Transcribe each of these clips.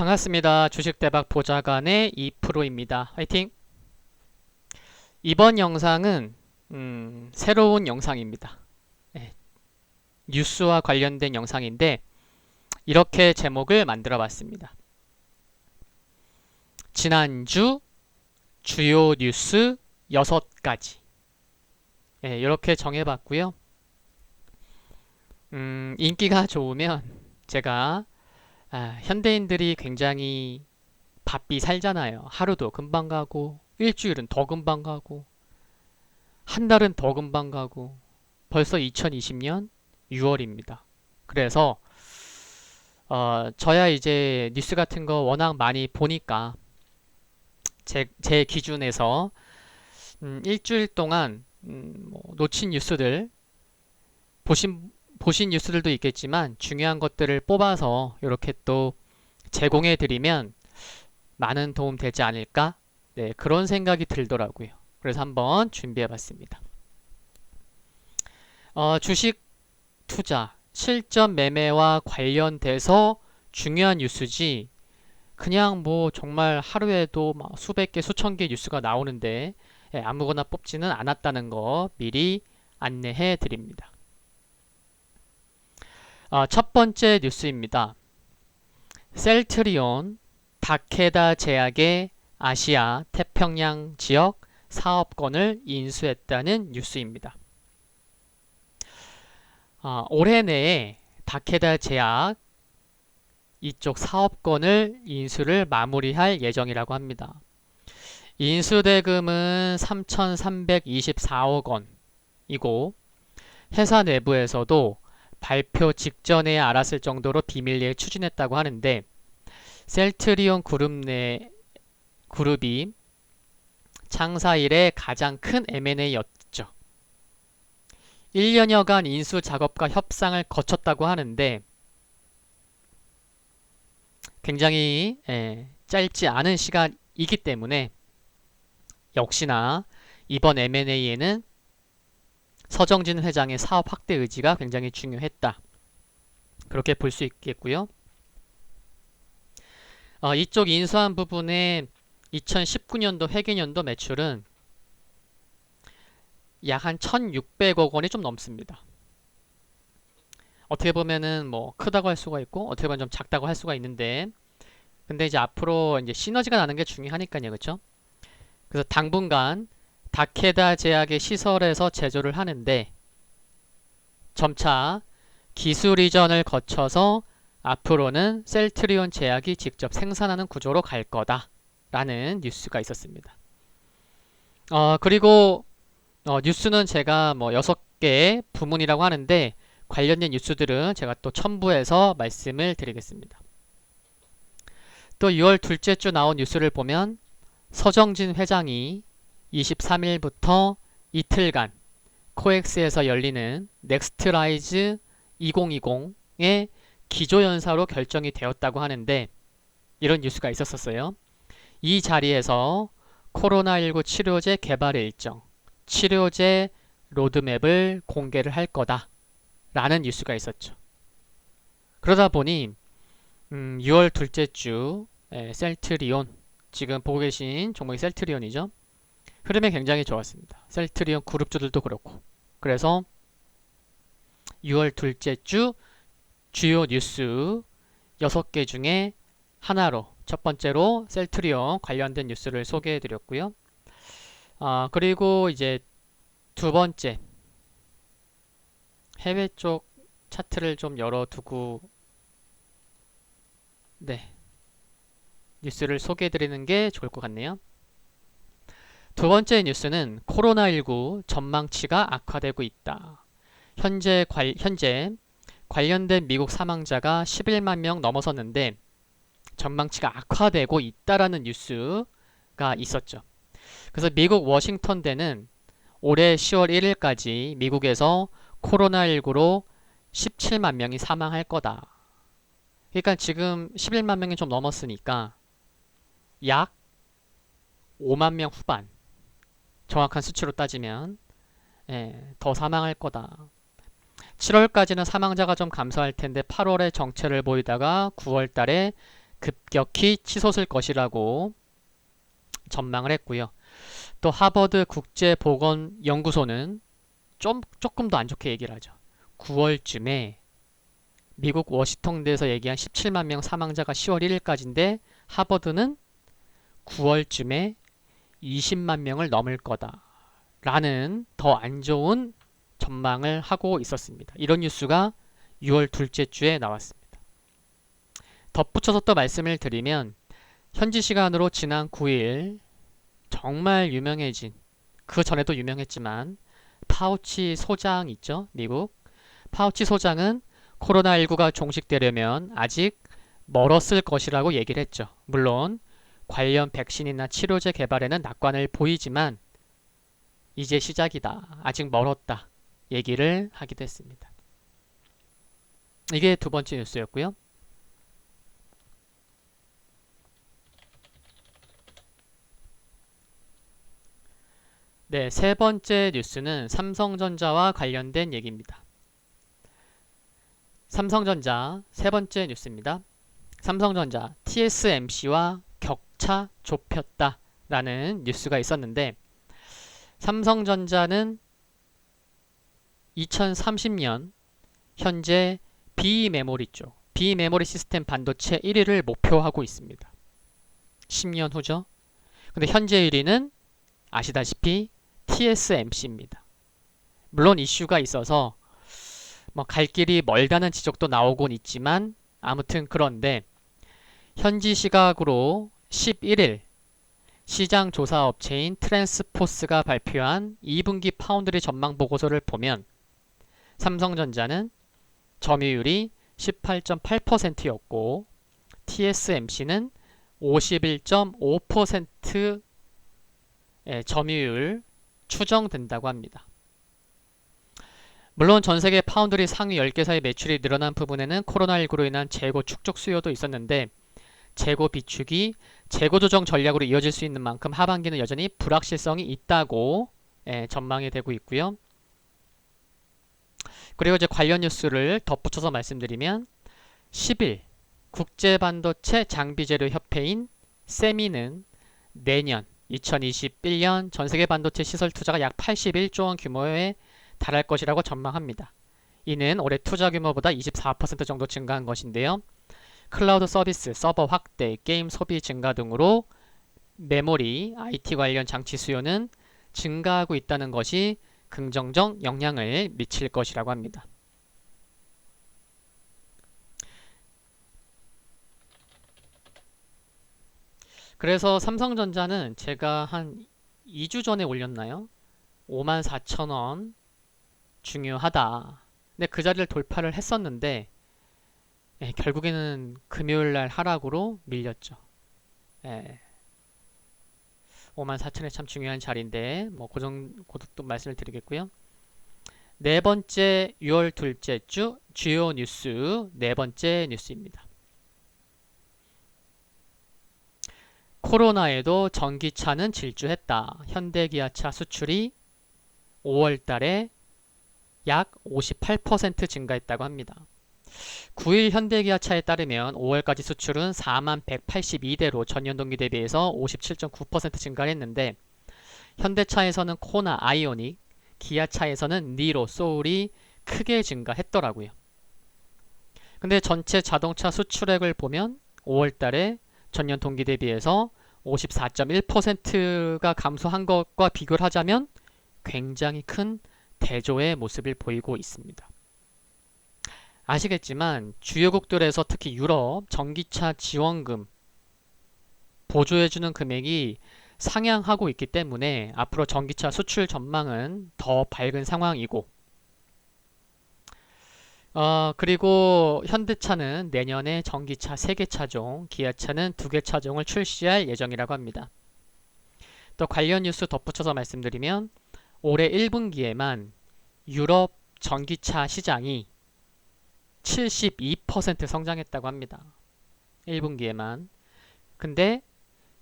반갑습니다. 주식대박 보좌관의 2프로입니다. 화이팅! 이번 영상은 음, 새로운 영상입니다. 네, 뉴스와 관련된 영상인데 이렇게 제목을 만들어 봤습니다. 지난주 주요 뉴스 6가지 네, 이렇게 정해봤고요. 음, 인기가 좋으면 제가 아, 현대인들이 굉장히 바삐 살잖아요. 하루도 금방 가고, 일주일은 더 금방 가고, 한 달은 더 금방 가고, 벌써 2020년 6월입니다. 그래서, 어, 저야 이제 뉴스 같은 거 워낙 많이 보니까, 제, 제 기준에서, 음, 일주일 동안, 음, 뭐 놓친 뉴스들, 보신 보신 뉴스들도 있겠지만 중요한 것들을 뽑아서 이렇게 또 제공해 드리면 많은 도움 되지 않을까? 네, 그런 생각이 들더라고요. 그래서 한번 준비해 봤습니다. 어, 주식 투자, 실전 매매와 관련돼서 중요한 뉴스지 그냥 뭐 정말 하루에도 막 수백 개, 수천 개 뉴스가 나오는데 예, 아무거나 뽑지는 않았다는 거 미리 안내해 드립니다. 어, 첫 번째 뉴스입니다. 셀트리온 다케다 제약의 아시아 태평양 지역 사업권을 인수했다는 뉴스입니다. 어, 올해 내에 다케다 제약 이쪽 사업권을 인수를 마무리할 예정이라고 합니다. 인수 대금은 3,324억 원이고 회사 내부에서도 발표 직전에 알았을 정도로 비밀리에 추진했다고 하는데 셀트리온 그룹 내 그룹이 창사 일의 가장 큰 M&A였죠. 1년여간 인수 작업과 협상을 거쳤다고 하는데 굉장히 예, 짧지 않은 시간이기 때문에 역시나 이번 M&A에는 서정진 회장의 사업 확대 의지가 굉장히 중요했다. 그렇게 볼 수 있겠고요. 어, 이쪽 인수한 부분의 2019년도 회계년도 매출은 약 한 1,600억 원이 좀 넘습니다. 어떻게 보면은 뭐 크다고 할 수가 있고 어떻게 보면 좀 작다고 할 수가 있는데 근데 이제 앞으로 이제 시너지가 나는 게 중요하니까요. 그렇죠? 그래서 당분간 다케다 제약의 시설에서 제조를 하는데 점차 기술 이전을 거쳐서 앞으로는 셀트리온 제약이 직접 생산하는 구조로 갈 거다 라는 뉴스가 있었습니다. 어, 그리고 어, 뉴스는 제가 뭐 6개 부문이라고 하는데 관련된 뉴스들은 제가 또 첨부해서 말씀을 드리겠습니다. 또 6월 둘째 주 나온 뉴스를 보면 서정진 회장이 23일부터 이틀간 코엑스에서 열리는 넥스트라이즈 2020의 기조연사로 결정이 되었다고 하는데 이런 뉴스가 있었었어요. 이 자리에서 코로나19 치료제 개발 일정, 치료제 로드맵을 공개를 할 거다 라는 뉴스가 있었죠. 그러다 보니 음, 6월 둘째 주 에, 셀트리온 지금 보고 계신 종목이 셀트리온이죠. 흐름이 굉장히 좋았습니다. 셀트리온 그룹주들도 그렇고. 그래서 6월 둘째 주 주요 뉴스 6개 중에 하나로 첫 번째로 셀트리온 관련된 뉴스를 소개해 드렸고요. 아, 그리고 이제 두 번째 해외 쪽 차트를 좀 열어두고 네 뉴스를 소개해 드리는 게 좋을 것 같네요. 두 번째 뉴스는 코로나19 전망치가 악화되고 있다. 현재, 관, 현재 관련된 미국 사망자가 11만 명 넘어섰는데 전망치가 악화되고 있다라는 뉴스가 있었죠. 그래서 미국 워싱턴대는 올해 10월 1일까지 미국에서 코로나19로 17만 명이 사망할 거다. 그러니까 지금 11만 명이 좀 넘었으니까 약 5만 명 후반 정확한 수치로 따지면 예, 더 사망할 거다. 7월까지는 사망자가 좀 감소할 텐데 8월에 정체를 보이다가 9월 달에 급격히 치솟을 것이라고 전망을 했고요. 또 하버드 국제보건연구소는 좀 조금 더 안 좋게 얘기를 하죠. 9월쯤에 미국 워싱턴대에서 얘기한 17만 명 사망자가 10월 1일까지인데 하버드는 9월쯤에 20만 명을 넘을 거다 라는 더 안 좋은 전망을 하고 있었습니다. 이런 뉴스가 6월 둘째 주에 나왔습니다. 덧붙여서 또 말씀을 드리면 현지 시간으로 지난 9일 정말 유명해진 그 전에도 유명했지만 파우치 소장 있죠? 미국 파우치 소장은 코로나19가 종식되려면 아직 멀었을 것이라고 얘기를 했죠. 물론 관련 백신이나 치료제 개발에는 낙관을 보이지만 이제 시작이다. 아직 멀었다. 얘기를 하기도 했습니다. 이게 두 번째 뉴스였고요. 네, 세 번째 뉴스는 삼성전자와 관련된 얘기입니다. 삼성전자 세 번째 뉴스입니다. 삼성전자 TSMC와 격차 좁혔다 라는 뉴스가 있었는데 삼성전자는 2030년 현재 비메모리 쪽, 비메모리 시스템 반도체 1위를 목표하고 있습니다. 10년 후죠. 근데 현재 1위는 아시다시피 TSMC입니다. 물론 이슈가 있어서 뭐 갈 길이 멀다는 지적도 나오곤 있지만 아무튼 그런데 현지 시각으로 11일 시장 조사 업체인 트랜스포스가 발표한 2분기 파운드리 전망 보고서를 보면 삼성전자는 점유율이 18.8%였고 TSMC는 51.5%의 점유율 추정된다고 합니다. 물론 전 세계 파운드리 상위 10개사의 매출이 늘어난 부분에는 코로나19로 인한 재고 축적 수요도 있었는데 재고 비축이 재고 조정 전략으로 이어질 수 있는 만큼 하반기는 여전히 불확실성이 있다고 예, 전망이 되고 있고요. 그리고 이제 관련 뉴스를 덧붙여서 말씀드리면 10일 국제반도체 장비재료 협회인 세미는 내년 2021년 전 세계 반도체 시설 투자가 약 81조 원 규모에 달할 것이라고 전망합니다. 이는 올해 투자 규모보다 24% 정도 증가한 것인데요. 클라우드 서비스, 서버 확대, 게임 소비 증가 등으로 메모리, IT 관련 장치 수요는 증가하고 있다는 것이 긍정적 영향을 미칠 것이라고 합니다. 그래서 삼성전자는 제가 한 2주 전에 올렸나요? 54,000원 중요하다. 근데 그 자리를 돌파를 했었는데 예, 결국에는 금요일 날 하락으로 밀렸죠. 예. 54,000에 참 중요한 자리인데 뭐그 정도 또 말씀을 드리겠고요. 네 번째 6월 둘째 주 주요 뉴스 네 번째 뉴스입니다. 코로나에도 전기차는 질주했다. 현대기아차 수출이 5월 달에 약 58% 증가했다고 합니다. 9일 현대기아차에 따르면 5월까지 수출은 4만 182대로 전년 동기 대비해서 57.9% 증가했는데 현대차에서는 코나 아이오닉, 기아차에서는 니로, 소울이 크게 증가했더라고요. 근데 전체 자동차 수출액을 보면 5월 달에 전년 동기 대비해서 54.1%가 감소한 것과 비교를 하자면 굉장히 큰 대조의 모습을 보이고 있습니다. 아시겠지만 주요국들에서 특히 유럽 전기차 지원금 보조해주는 금액이 상향하고 있기 때문에 앞으로 전기차 수출 전망은 더 밝은 상황이고 어, 그리고 현대차는 내년에 전기차 3개 차종, 기아차는 2개 차종을 출시할 예정이라고 합니다. 또 관련 뉴스 덧붙여서 말씀드리면 올해 1분기에만 유럽 전기차 시장이 72% 성장했다고 합니다. 1분기에만. 근데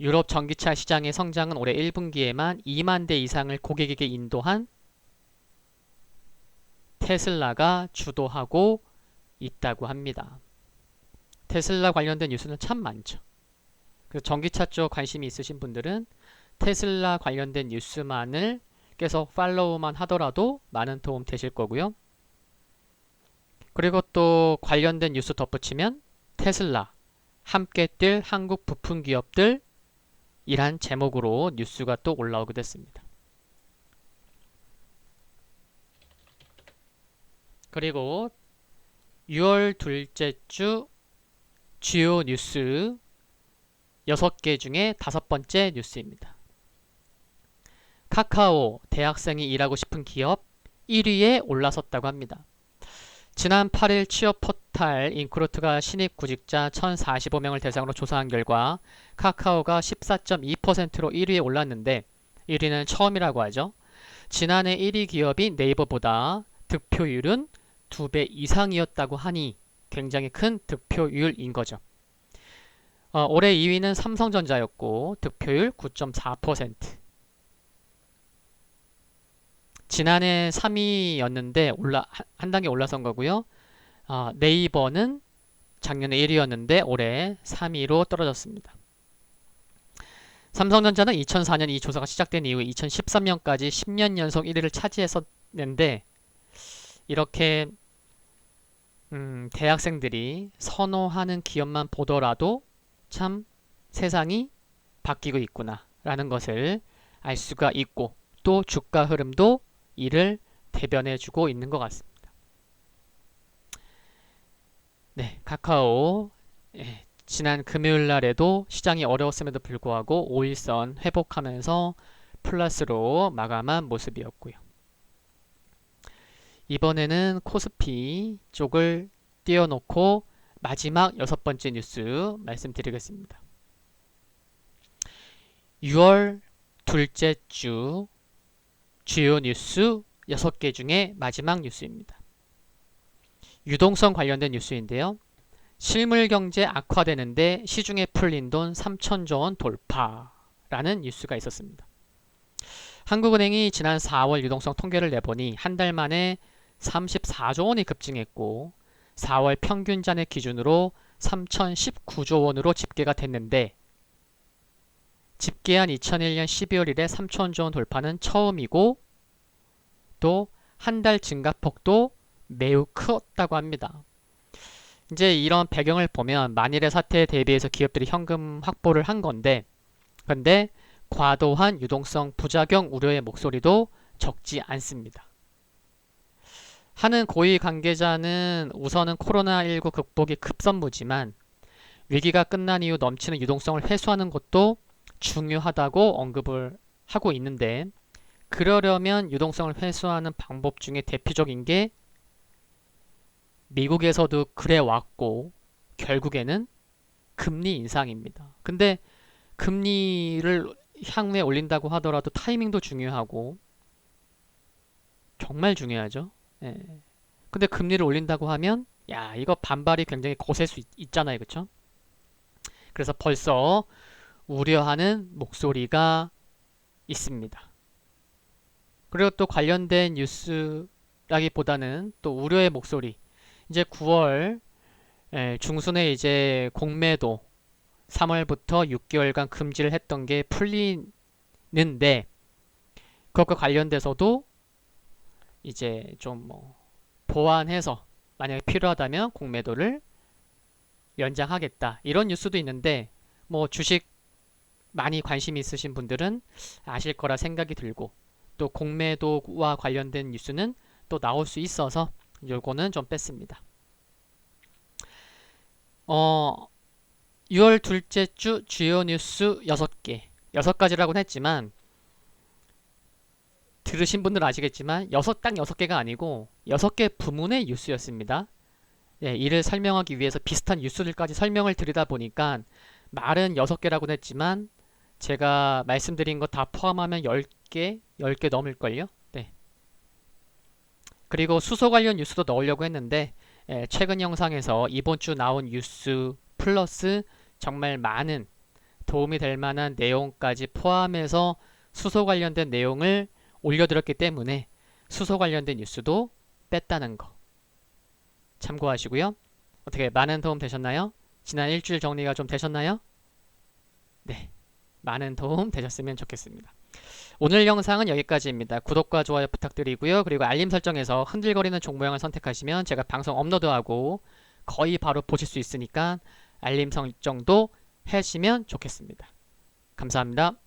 유럽 전기차 시장의 성장은 올해 1분기에만 2만 대 이상을 고객에게 인도한 테슬라가 주도하고 있다고 합니다. 테슬라 관련된 뉴스는 참 많죠. 그래서 전기차 쪽 관심이 있으신 분들은 테슬라 관련된 뉴스만을 계속 팔로우만 하더라도 많은 도움 되실 거고요. 그리고 또 관련된 뉴스 덧붙이면 테슬라 함께 뛸 한국 부품 기업들 이란 제목으로 뉴스가 또 올라오게 됐습니다. 그리고 6월 둘째 주 주요 뉴스 6개 중에 다섯 번째 뉴스입니다. 카카오 대학생이 일하고 싶은 기업 1위에 올라섰다고 합니다. 지난 8일 취업 포탈 인크루트가 신입 구직자 1,045명을 대상으로 조사한 결과 카카오가 14.2%로 1위에 올랐는데 1위는 처음이라고 하죠. 지난해 1위 기업인 네이버보다 득표율은 2배 이상이었다고 하니 굉장히 큰 득표율인 거죠. 어, 올해 2위는 삼성전자였고 득표율 9.4%. 지난해 3위였는데 올라 한, 한 단계 올라선 거고요. 어, 네이버는 작년에 1위였는데 올해 3위로 떨어졌습니다. 삼성전자는 2004년 이 조사가 시작된 이후 2013년까지 10년 연속 1위를 차지했었는데 이렇게 음, 대학생들이 선호하는 기업만 보더라도 참 세상이 바뀌고 있구나 라는 것을 알 수가 있고 또 주가 흐름도 이를 대변해 주고 있는 것 같습니다. 네, 카카오 예, 지난 금요일 날에도 시장이 어려웠음에도 불구하고 5일선 회복하면서 플러스로 마감한 모습이었고요. 이번에는 코스피 쪽을 띄워놓고 마지막 여섯 번째 뉴스 말씀드리겠습니다. 6월 둘째 주 주요 뉴스 6개 중에 마지막 뉴스입니다. 유동성 관련된 뉴스인데요. 실물 경제 악화되는데 시중에 풀린 돈 3천조 원 돌파라는 뉴스가 있었습니다. 한국은행이 지난 4월 유동성 통계를 내보니 한 달 만에 34조 원이 급증했고 4월 평균 잔액 기준으로 3,019조 원으로 집계가 됐는데 집계한 2001년 12월 이래 3천조 원 돌파는 처음이고 또 한 달 증가폭도 매우 컸다고 합니다. 이제 이런 배경을 보면 만일의 사태에 대비해서 기업들이 현금 확보를 한 건데 근데 과도한 유동성 부작용 우려의 목소리도 적지 않습니다. 하는 고위 관계자는 우선은 코로나19 극복이 급선무지만 위기가 끝난 이후 넘치는 유동성을 회수하는 것도 중요하다고 언급을 하고 있는데 그러려면 유동성을 회수하는 방법 중에 대표적인 게 미국에서도 그래 왔고 결국에는 금리 인상입니다. 근데 금리를 향후에 올린다고 하더라도 타이밍도 중요하고 정말 중요하죠. 예. 근데 금리를 올린다고 하면 야 이거 반발이 굉장히 거셀 수 있, 잖아요 그쵸? 그래서 벌써 우려하는 목소리가 있습니다. 그리고 또 관련된 뉴스라기보다는 또 우려의 목소리 이제 9월 예, 중순에 이제 공매도 3월부터 6개월간 금지를 했던 게 풀리는데 그것과 관련돼서도 이제 좀 뭐 보완해서 만약에 필요하다면 공매도를 연장하겠다 이런 뉴스도 있는데 뭐 주식 많이 관심 있으신 분들은 아실 거라 생각이 들고 또 공매도와 관련된 뉴스는 또 나올 수 있어서 요거는 좀 뺐습니다. 어, 6월 둘째 주 주요 뉴스 6개 6가지라고는 했지만 들으신 분들은 아시겠지만 여섯 딱 여섯 개가 아니고 여섯 개 부문의 뉴스였습니다. 예, 이를 설명하기 위해서 비슷한 뉴스들까지 설명을 드리다 보니까 말은 여섯 개라고 했지만 제가 말씀드린 거 다 포함하면 10개, 10개 넘을걸요? 네. 그리고 수소 관련 뉴스도 넣으려고 했는데 예, 최근 영상에서 이번 주 나온 뉴스 플러스 정말 많은 도움이 될 만한 내용까지 포함해서 수소 관련된 내용을 올려드렸기 때문에 수소 관련된 뉴스도 뺐다는 거 참고하시고요. 어떻게 많은 도움 되셨나요? 지난 일주일 정리가 좀 되셨나요? 네. 많은 도움 되셨으면 좋겠습니다. 오늘 영상은 여기까지입니다. 구독과 좋아요 부탁드리고요. 그리고 알림 설정에서 흔들거리는 종 모양을 선택하시면 제가 방송 업로드하고 거의 바로 보실 수 있으니까 알림 설정도 해주시면 좋겠습니다. 감사합니다.